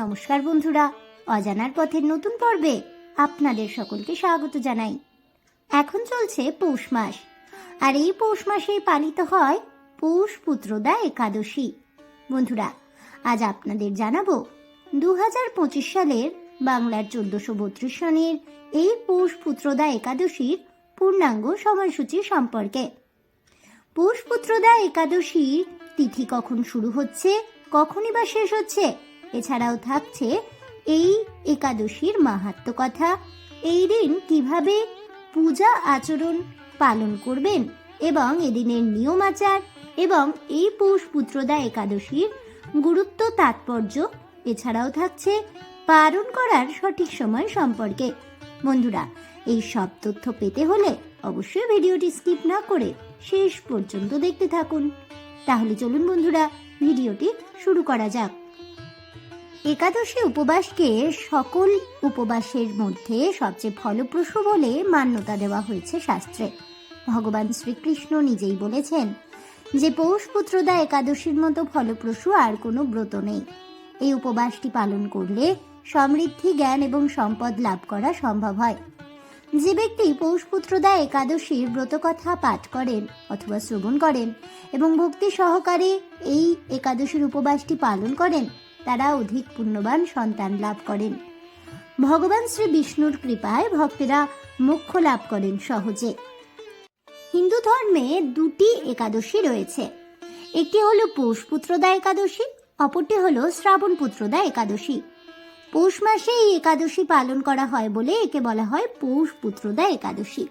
নমস্কার বন্ধুরা, অজানার পথের নতুন পর্বে আপনাদের সকলকে স্বাগত জানাই। এখন চলছে পৌষ মাস, আর এই পৌষ মাসে পালিত হয় পৌষ পুত্রদা একাদশী। বন্ধুরা, আজ আপনাদের জানাব দু হাজার পঁচিশ সালের বাংলার চোদ্দশো বত্রিশ সনের এই পৌষ পুত্রদা একাদশীর পূর্ণাঙ্গ সময়সূচি সম্পর্কে। পৌষ পুত্রদা একাদশীর তিথি কখন শুরু হচ্ছে, কখনই বা শেষ হচ্ছে এছাড়াও থাকছে এই একাদশীর মাহাত্ম কথা। এই দিন কীভাবে পূজা আচরণ পালন করবেন এবং এদিনের নিয়ম আচার এবং এই পৌষ পুত্রদা একাদশীর গুরুত্ব, তাৎপর্য এছাড়াও থাকছে পালন করার সঠিক সময় সম্পর্কে। বন্ধুরা, এই সব তথ্য পেতে হলে অবশ্যই ভিডিওটি স্কিপ না করে শেষ পর্যন্ত দেখতে থাকুন। তাহলে চলুন বন্ধুরা, ভিডিওটি শুরু করা যাক। একাদশী উপবাসকে সকল উপবাসের মধ্যে সবচেয়ে ফলপ্রসূ বলে মান্যতা দেওয়া হয়েছে শাস্ত্রে। ভগবান শ্রীকৃষ্ণ নিজেই বলেছেন যে পৌষপুত্রদা একাদশীর মতো ফলপ্রসূ আর কোনো ব্রত নেই। এই উপবাসটি পালন করলে সমৃদ্ধি, জ্ঞান এবং সম্পদ লাভ করা সম্ভব হয়। যে ব্যক্তি পৌষপুত্রদা একাদশীর ব্রতকথা পাঠ করেন অথবা শ্রবণ করেন এবং ভক্তি সহকারে এই একাদশীর উপবাসটি পালন করেন তারা অধিক পুণ্যবান সন্তান লাভ করেন। ভগবান শ্রী বিষ্ণুর কৃপায় ভক্তেরা মোক্ষ লাভ করেন সহজে। হিন্দু ধর্মে দুটি একাদশী রয়েছে। একটি হলো পৌষপুত্রদা একাদশী, অপরটি হলো শ্রাবণ পুত্রদা একাদশী। পৌষ মাসে এই একাদশী পালন করা হয় বলে একে বলা হয় পৌষ পুত্রদা একাদশী।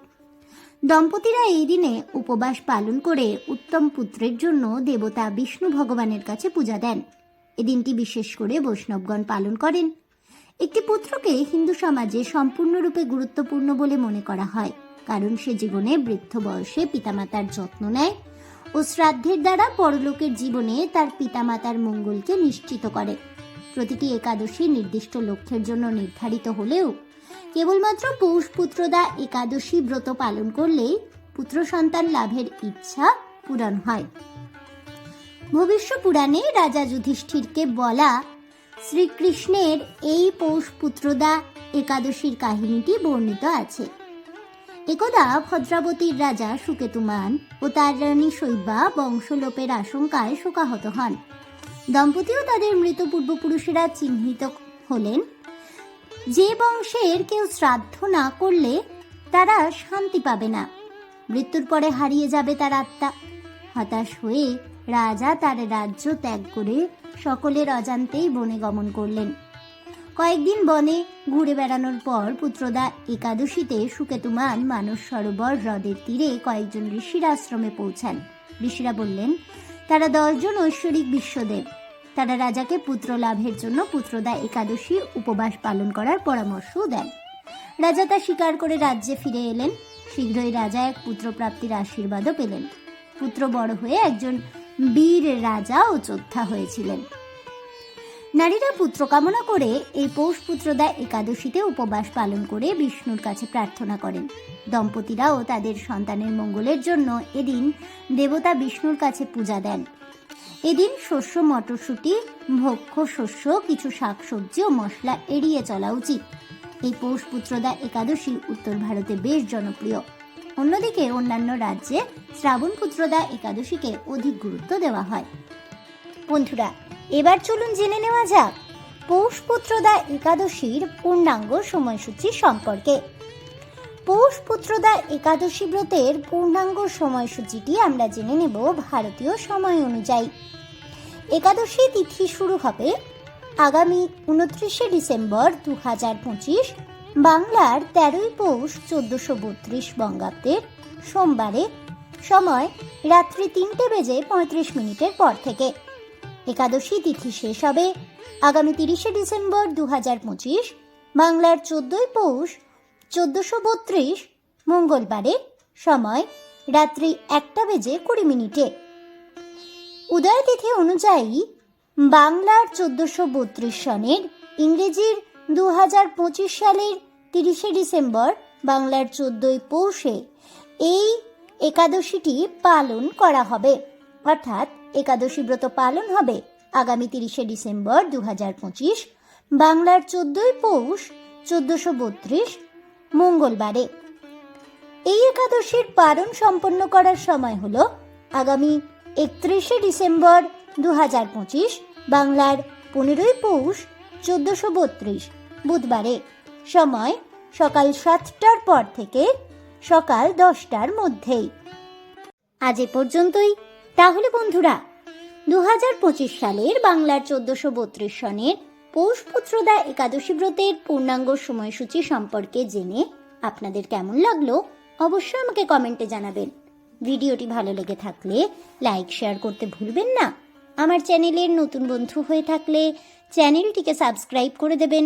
দম্পতিরা এই দিনে উপবাস পালন করে উত্তম পুত্রের জন্য দেবতা বিষ্ণু ভগবানের কাছে পূজা দেন। এ দিনটি বিশেষ করে বৈষ্ণবগণ পালন করেন। একটি পুত্রকে হিন্দু সমাজে সম্পূর্ণরূপে গুরুত্বপূর্ণ বলে মনে করা হয়, কারণ সে জীবনে বৃদ্ধ বয়সে পিতামাতার যত্ন নেয় ও শ্রাদ্ধের দ্বারা পরলোকের জীবনে তার পিতামাতার মঙ্গলকে নিশ্চিত করে। প্রতিটি একাদশী নির্দিষ্ট লক্ষ্যের জন্য নির্ধারিত হলেও কেবলমাত্র পৌষ পুত্রদা একাদশী ব্রত পালন করলেই পুত্র সন্তান লাভের ইচ্ছা পূরণ হয়। ভবিষ্য পুরাণে রাজা যুধিষ্ঠিরকে বলা শ্রীকৃষ্ণের এই পৌষ পুত্রদা একাদশীর কাহিনীটি বর্ণিত আছে। একদা ভদ্রাবতীর রাজা সুকেতুমান ও তার রানী শৈবা বংশলোপের আশঙ্কায় শোকাহত হন। দম্পতিও তাদের মৃত পূর্বপুরুষেরা চিহ্নিত হলেন। যে বংশের কেউ শ্রাদ্ধ না করলে তারা শান্তি পাবে না। মৃত্যুর পরে হারিয়ে যাবে তার আত্মা। হতাশ হয়ে রাজা তার রাজ্য ত্যাগ করে সকলের অজান্তেই বনে গমন করলেন। কয়েকদিন বনে ঘুরে বেড়ানোর পর পুত্রদা একাদশীতে সুকেতুমান মানস সরোবর হ্রদের তীরে কয়েকজন ঋষির আশ্রমে পৌঁছান। ঋষিরা বললেন, তারা দশজন ঐশ্বরিক বিশ্বদেব। তারা রাজাকে পুত্র লাভের জন্য পুত্রদা একাদশী উপবাস পালন করার পরামর্শও দেন। রাজা তা স্বীকার করে রাজ্যে ফিরে এলেন। শীঘ্রই রাজা এক পুত্র প্রাপ্তির আশীর্বাদও পেলেন। পুত্র বড় হয়ে একজন বীর রাজা ও যোদ্ধা হয়েছিলেন। নারীরা পুত্র কামনা করে এই পৌষ পুত্রদা একাদশীতে উপবাস পালন করে বিষ্ণুর কাছে প্রার্থনা করেন। দম্পতিরাও তাদের সন্তানের মঙ্গলের জন্য এদিন দেবতা বিষ্ণুর কাছে পূজা দেন। এদিন শস্য, মটরশুঁটি ভক্ষ শস্য, কিছু শাকসবজি ও মশলা এড়িয়ে চলা উচিত। এই পৌষ পুত্রদা একাদশী উত্তর ভারতে বেশ জনপ্রিয়। অন্যদিকে অন্যান্য রাজ্যে শ্রাবণ পুত্রদা একাদশীকে অধিক গুরুত্ব দেওয়া হয়। বন্ধুরা, এবার চলুন জেনে নেওয়া যাক পৌষ পুত্রদা একাদশীর পূর্ণাঙ্গ সময়সূচি সম্পর্কে। পৌষ পুত্রদা একাদশী ব্রতের পূর্ণাঙ্গ সময়সূচিটি আমরা জেনে নেব ভারতীয় সময় অনুযায়ী। একাদশী তিথি শুরু হবে আগামী উনত্রিশে ডিসেম্বর দু হাজার পঁচিশ বাংলার তেরোই পৌষ চোদ্দশো বত্রিশ বঙ্গাব্দের সোমবারে সময় রাত্রি তিনটে বেজে পঁয়ত্রিশ মিনিটের পর থেকে। একাদশী তিথি শেষ হবে আগামী তিরিশে ডিসেম্বর দু হাজার পঁচিশ, বাংলার চোদ্দই পৌষ চোদ্দশো বত্রিশ, মঙ্গলবারে সময় রাত্রি একটা বেজে কুড়ি মিনিটে। উদয় তিথি অনুযায়ী বাংলার চোদ্দশো বত্রিশ সনের ইংরেজির দু হাজার পঁচিশ সালের তিরিশে ডিসেম্বর, বাংলার চোদ্দই পৌষে এই একাদশীটি পালন করা হবে। অর্থাৎ একাদশী ব্রত পালন হবে আগামী তিরিশে ডিসেম্বর দু পঁচিশ, বাংলার চোদ্দই পৌষ চোদ্দশো বত্রিশ, মঙ্গলবারে। এই একাদশীর পালন সম্পন্ন করার সময় হল আগামী একত্রিশে ডিসেম্বর দু হাজার পঁচিশ, বাংলার পনেরোই পৌষ চোদ্দশো বত্রিশ, বুধবারে। সময় সকাল সাতটার পর থেকে সকাল দশটার মধ্যেই। আজ এ পর্যন্তই। তাহলে বন্ধুরা দু হাজার পঁচিশ সালের বাংলার চোদ্দশো বত্রিশ সনের পৌষ পুত্রদা একাদশী ব্রতের পূর্ণাঙ্গ সময়সূচি সম্পর্কে জেনে আপনাদের কেমন লাগল অবশ্যই আমাকে কমেন্টে জানাবেন। ভিডিওটি ভালো লেগে থাকলে লাইক, শেয়ার করতে ভুলবেন না। আমার চ্যানেলের নতুন বন্ধু হয়ে থাকলে চ্যানেলটিকে সাবস্ক্রাইব করে দেবেন।